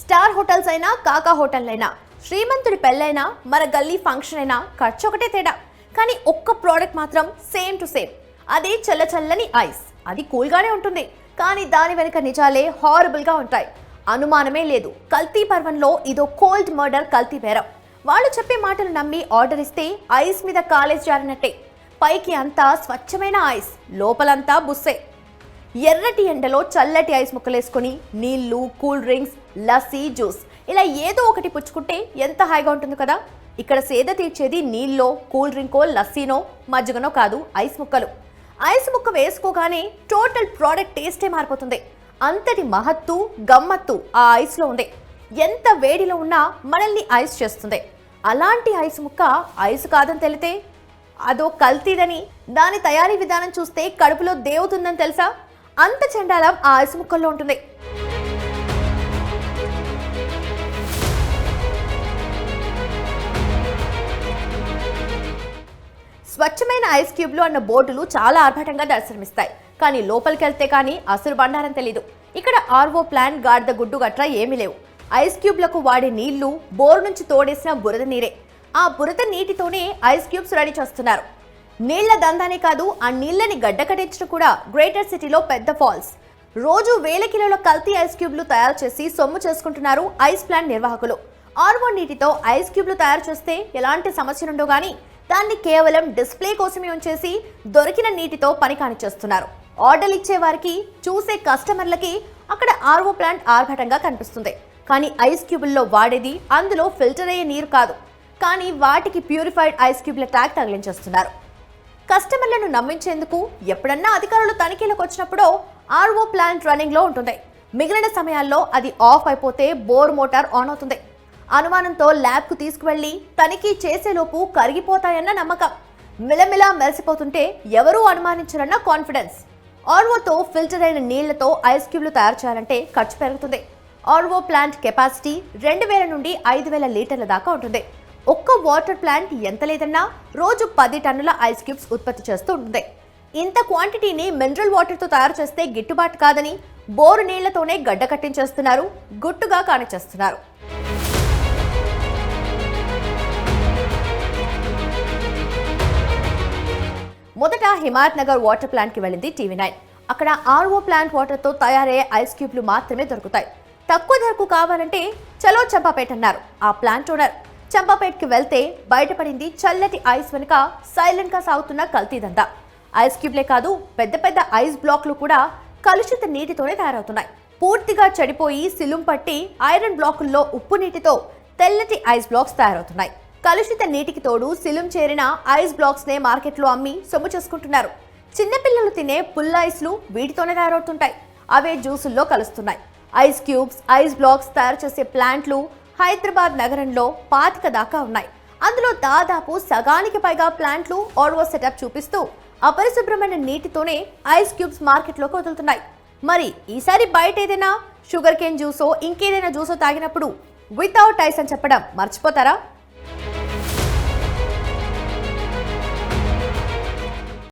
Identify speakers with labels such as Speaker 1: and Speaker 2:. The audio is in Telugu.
Speaker 1: స్టార్ హోటల్స్ అయినా కాకా హోటల్ అయినా శ్రీమంతుడి పెళ్ళైనా మన గల్లీ ఫంక్షన్ అయినా ఖర్చు ఒకటే తేడా. కానీ ఒక్క ప్రోడక్ట్ మాత్రం సేమ్ టు సేమ్. అది చల్ల చల్లని ఐస్. అది కూల్గానే ఉంటుంది. కానీ దాని వెనుక నిజాలే హారబుల్గా ఉంటాయి. అనుమానమే లేదు. కల్తీ పర్వంలో ఇదో కోల్డ్ మర్డర్ కల్తీ బేరం. వాళ్ళు చెప్పే మాటలు నమ్మి ఆర్డర్ ఇస్తే ఐస్ మీద కాలేజ్ జారినట్టే. పైకి అంతా స్వచ్ఛమైన ఐస్ లోపలంతా బుస్సే. ఎర్రటి ఎండలో చల్లటి ఐస్ ముక్కలేసుకొని నీళ్ళు కూల్ డ్రింక్స్ లస్సీ జ్యూస్ ఇలా ఏదో ఒకటి పుచ్చుకుంటే ఎంత హాయిగా ఉంటుంది కదా. ఇక్కడ సేద తీర్చేది నీళ్ళో కూల్ డ్రింకో లస్సీనో మజ్జిగనో కాదు ఐస్ ముక్కలు. ఐస్ ముక్క వేసుకోగానే టోటల్ ప్రోడక్ట్ టేస్టే మారిపోతుంది. అంతటి మహత్తు గమ్మత్తు ఆ ఐస్లో ఉంది. ఎంత వేడిలో ఉన్నా మనల్ని ఐస్ చేస్తుంది. అలాంటి ఐస్ ముక్క ఐస్ కాదని తెలితే అదో కల్తీదని దాని తయారీ విధానం చూస్తే కడుపులో దేవుతుందని తెలుసా? అంత చండాలం ఆ ఐస్ ముక్కల్లో ఉంటుంది. స్వచ్ఛమైన ఐస్ క్యూబ్లు అన్న బోర్డులు చాలా ఆర్భాటంగా దర్శనమిస్తాయి. కానీ లోపలికి వెళ్తే కానీ అసలు బండారం తెలీదు. ఇక్కడ ఆర్వో ప్లాన్ గాడిద గుడ్డు గట్రా ఏమీ లేవు. ఐస్ క్యూబ్లకు వాడే నీళ్ళు బోర్ నుంచి తోడేసిన బురద నీరే. ఆ బురద నీటితోనే ఐస్ క్యూబ్స్ రెడీ చేస్తున్నారు. నీళ్ళ దందానే కాదు ఆ నీళ్ళని గడ్డకట్టించడం కూడా గ్రేటర్ సిటీలో పెద్ద ఫాల్స్. రోజు వేల కిలోల కల్తీ ఐస్ క్యూబ్లు తయారు చేసి సొమ్ము చేసుకుంటున్నారు ఐస్ ప్లాంట్ నిర్వాహకులు. ఆర్వో నీటితో ఐస్ క్యూబ్లు తయారు చేస్తే ఎలాంటి సమస్యలుండో కానీ దాన్ని కేవలం డిస్ప్లే కోసమే ఉంచేసి దొరికిన నీటితో పని కానిచేస్తున్నారు ఆర్డర్లు ఇచ్చే వారికి చూసే కస్టమర్లకి అక్కడ ఆర్వో ప్లాంట్ ఆర్భటంగా కనిపిస్తుంది. కానీ ఐస్ క్యూబుల్లో వాడేది అందులో ఫిల్టర్ అయ్యే నీరు కాదు. కానీ వాటికి ప్యూరిఫైడ్ ఐస్ క్యూబ్ల ట్యాగ్ తగిలించేస్తున్నారు కస్టమర్లను నమ్మించేందుకు ఎప్పుడన్నా అధికారులు తనిఖీలకు వచ్చినప్పుడు ఆర్ఓ ప్లాంట్ రన్నింగ్లో ఉంటుంది. మిగిలిన సమయాల్లో అది ఆఫ్ అయిపోతే బోర్ మోటార్ ఆన్ అవుతుంది. అనుమానంతో ల్యాబ్కు తీసుకువెళ్ళి తనిఖీ చేసేలోపు కరిగిపోతాయన్న నమ్మకం. మిలమిలా మెరిసిపోతుంటే ఎవరూ అనుమానించరన్న కాన్ఫిడెన్స్. ఆర్వోతో ఫిల్టర్ అయిన నీళ్ళతో ఐస్ క్యూబ్లు తయారు చేయాలంటే ఖర్చు పెరుగుతుంది. ఆర్వో ప్లాంట్ కెపాసిటీ రెండు వేల నుండి ఐదు వేల లీటర్ల దాకా ఉంటుంది. ఒక్క వాటర్ ప్లాంట్ ఎంత లేదన్నా రోజు పది టన్నుల ఐస్ క్యూబ్స్ ఉత్పత్తి చేస్తూ ఉంటుంది. ఇంత క్వాంటిటీని మినరల్ వాటర్తో తయారు చేస్తే గిట్టుబాటు కాదని బోరు నీళ్ళతోనే గడ్డ కట్టించేస్తున్నారు గుట్టుగా కానిచేస్తున్నారు. మొదట హిమాయత్ నగర్ వాటర్ ప్లాంట్కి వెళ్ళింది టీవీ నైన్. అక్కడ ఆర్ఓ ప్లాంట్ వాటర్తో తయారయ్యే ఐస్ క్యూబ్లు మాత్రమే దొరుకుతాయి. తక్కువ ధరకు కావాలంటే చలో చంపాపేట అన్నారు ఆ ప్లాంట్ ఓనర్. చంపాపేట్కి వెళ్తే బయటపడింది చల్లటి ఐస్ వెనుక సైలెంట్గా సాగుతున్న కల్తీదంతా ఐస్ క్యూబ్లే కాదు పెద్ద పెద్ద ఐస్ బ్లాక్లు కూడా కలుషిత నీటితోనే తయారవుతున్నాయి. పూర్తిగా చెడిపోయి సిలుం పట్టి ఐరన్ బ్లాకుల్లో ఉప్పు నీటితో తెల్లటి ఐస్ బ్లాక్స్ తయారవుతున్నాయి. కలుషిత నీటికి తోడు సిలుం చేరిన ఐస్ బ్లాక్స్ నే మార్కెట్లో అమ్మి సొమ్ము చేసుకుంటున్నారు. చిన్నపిల్లలు తినే పుల్ల ఐస్లు వీటితోనే తయారవుతుంటాయి. అవే జ్యూసుల్లో కలుస్తున్నాయి. ఐస్ క్యూబ్స్ ఐస్ బ్లాక్స్ తయారు చేసే ప్లాంట్లు హైదరాబాద్ నగరంలో పాతిక దాకా ఉన్నాయి. అందులో దాదాపు సగానికి పైగా ప్లాంట్లు ఆర్వో సెటప్ చూపిస్తూ అపరిశుభ్రమైన నీటితోనే ఐస్ క్యూబ్స్ మార్కెట్లోకి వదులుతున్నాయి. మరి ఈసారి బయట ఏదైనా షుగర్ కేన్ జ్యూసో ఇంకేదైనా జ్యూసో తాగినప్పుడు వితౌట్ ఐస్ అని చెప్పడం మర్చిపోతారా?